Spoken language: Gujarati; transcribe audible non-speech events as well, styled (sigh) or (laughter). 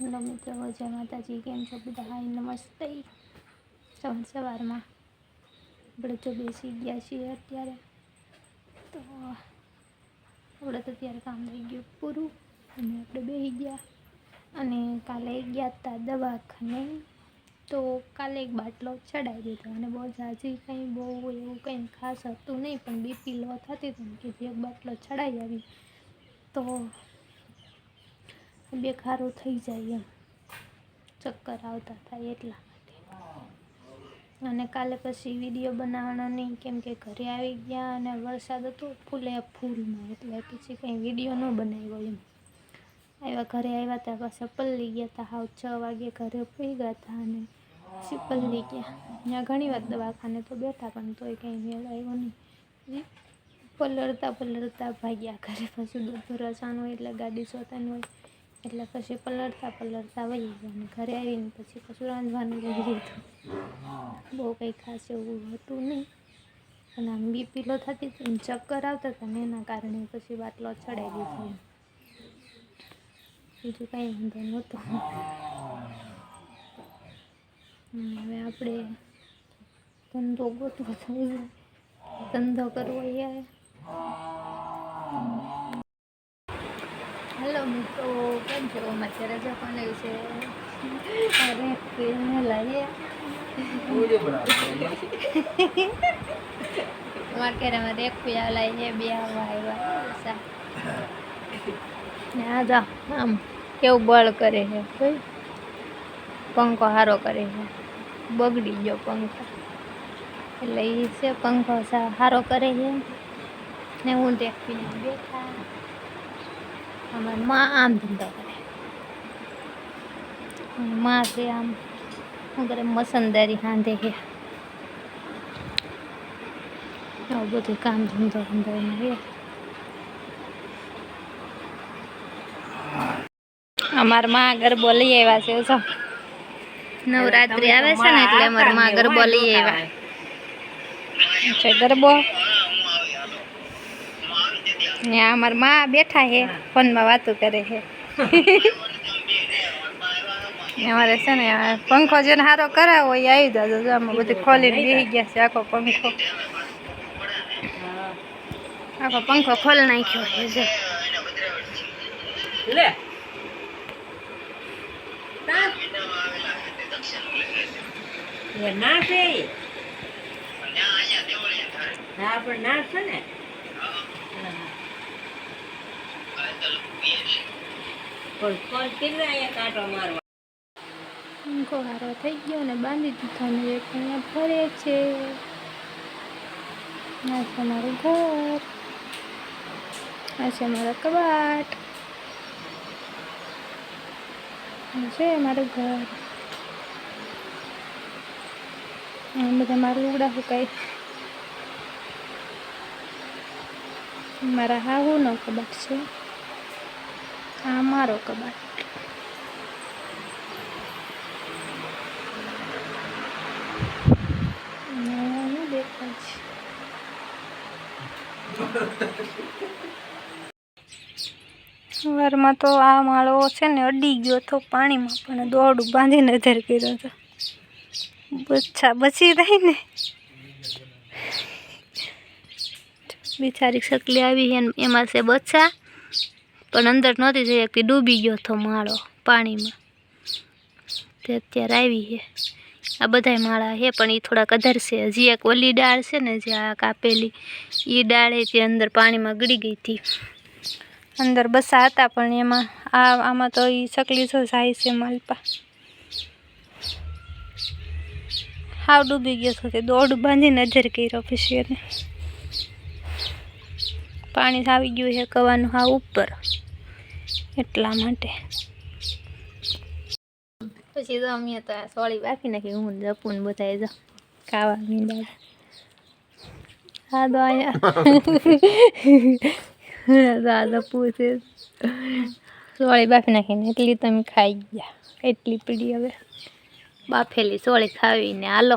હેલો મિત્રો, જય માતાજી. કેમ છો બધા? હાય, નમસ્તે. સવાર સવારમાં આપણે તો બેસી ગયા છીએ અત્યારે. તો આપણે તો અત્યારે કામ થઈ ગયું પૂરું. અને આપણે બેસી ગયા. અને કાલે ગયા હતા દવાખાને. તો કાલે એક બાટલો ચડાવી દીધો અને બહુ ઝાઝી કંઈ, બહુ એવું કંઈ ખાસ હતું નહીં, પણ બીપી લો થતી હતી કે જે એક બાટલો ચડાવી આવી. તો બે ખારો થઈ જાય એમ. ચક્કર આવતા થાય એટલા માટે. અને કાલે પછી વીડિયો બનાવવાનો નહીં, કેમ કે ઘરે આવી ગયા અને વરસાદ હતો, ફૂલે ફૂલમાં. એટલે પછી કંઈ વીડિયો ન બનાવ્યો એમ. આવ્યા ઘરે આવ્યા હતા પાછા પલ્લી ગયા હતા હાવ છ વાગે ઘરે પી ગયા હતા અને પછી પલ્લી ગયા. ત્યાં ઘણી વાર દવાખાને તો બેઠા, પણ તોય કંઈ મેળ આવ્યો નહીં. પલળતા પલળતા ભાગ્યા ઘરે પછી. દૂધ ભરવાનું હોય એટલે ગાડી શોધવાની હોય. એટલે પછી પલળતા પલળતા વહી ગયા અને ઘરે આવીને પછી કશું રાંધવાનું રહી દીધું બહુ કંઈ ખાસ એવું હતું નહીં. અને આમ બીપીલો થતી હતી ચક્કર આવતા હતા ને એના કારણે પછી બાટલો ચડાવી દીધો. બીજું કાંઈ વાંધો નહોતો. હવે આપણે ધંધો ગોતવો થયો ધંધો કરવો એ હેલો મિત્રો કેમ છો અત્યારે જવાની છે અરે ફિલ્મ લાવીએ માર્કેટમાં એક પીયા છે બે આવવા આવ્યા ને જા આમ કેવું બળ કરે છે કોઈ પંખો સારો કરે છે બગડી ગયો પંખો એટલે એ છે પંખો સારો કરે છે ને હું દેખી બેઠા અમારી માં આમ ધંધો કરે. માં છે આમ. શું કરે મસંદારી હાંધે છે. આવું બધું કામ ધંધો ધંધો એમાં અમારા માં ગરબો લઈ આવ્યા છે, જો. નવરાત્રી આવે છે ને એટલે અમારા માં ગરબો લઈ આવ્યા. ગરબો. ને અમારમાં બેઠા હે ફોનમાં વાતો કરે છે અમારે છે ને પંખો જેને સારો કરાવો એ આવી જાજો જો આમાં બધું ખોલીને બેસી ગયા છે આખો પંખો. આખો પંખો ખોલી નાખ્યો છે જો. ના છે હા પણ ના. છે ને હા. પણ કોણ કેટલા અહીંયા કાંટો મારવા? પંખો સારો થઈ ગયો ને બાંધી દીધો ને એક અહીંયા ફરે છે. આ છે મારું ઘર. આ છે મારો કબાટ. આ છે મારું ઘર. બધા મારું ઉગડા સુકાય મારા હાહુનો કબાટ છે. આ મારો કબાટ. સવારમાં તો આ માળો છે ને અડી ગયો તો પાણીમાં પણ દોડું બાંધીને ધર કર્યો હતો. બચ્છા બચી રહી ને? બિચારી શકલી આવી એમાં છે બચ્ચા પણ અંદર નહોતી જઈ શકતી. ડૂબી ગયો હતો માળો પાણીમાં. તે અત્યારે આવી છે. આ બધાય માળા છે, પણ એ થોડાક અધરશે હજી એક ઓલી ડાળ છે ને, જે આ કાપેલી એ ડાળે તે અંદર પાણીમાં ગળી ગઈ હતી. અંદર બસા હતા, પણ એમાં આ, આમાં તો એ સકલી જો જાય છે માલપા. હાવ ડૂબી ગયો છો તે. દોડ બાંધીને નજર કર્યો પછી એને. પાણી આવી ગયું છે કવાનું હા ઉપર. એટલા માટે. પછી તો અમે તો સોળી બાકી નાખી, હું જપું ને બધા જો ખાવા મીંડા હા તો અહીંયા (laughs) જપું છે. સોળી બાફી નાખીને એટલી તમે ખાઈ ગયા. એટલી પીડી હવે. બાફેલી સોળી ખાવીને, હાલો.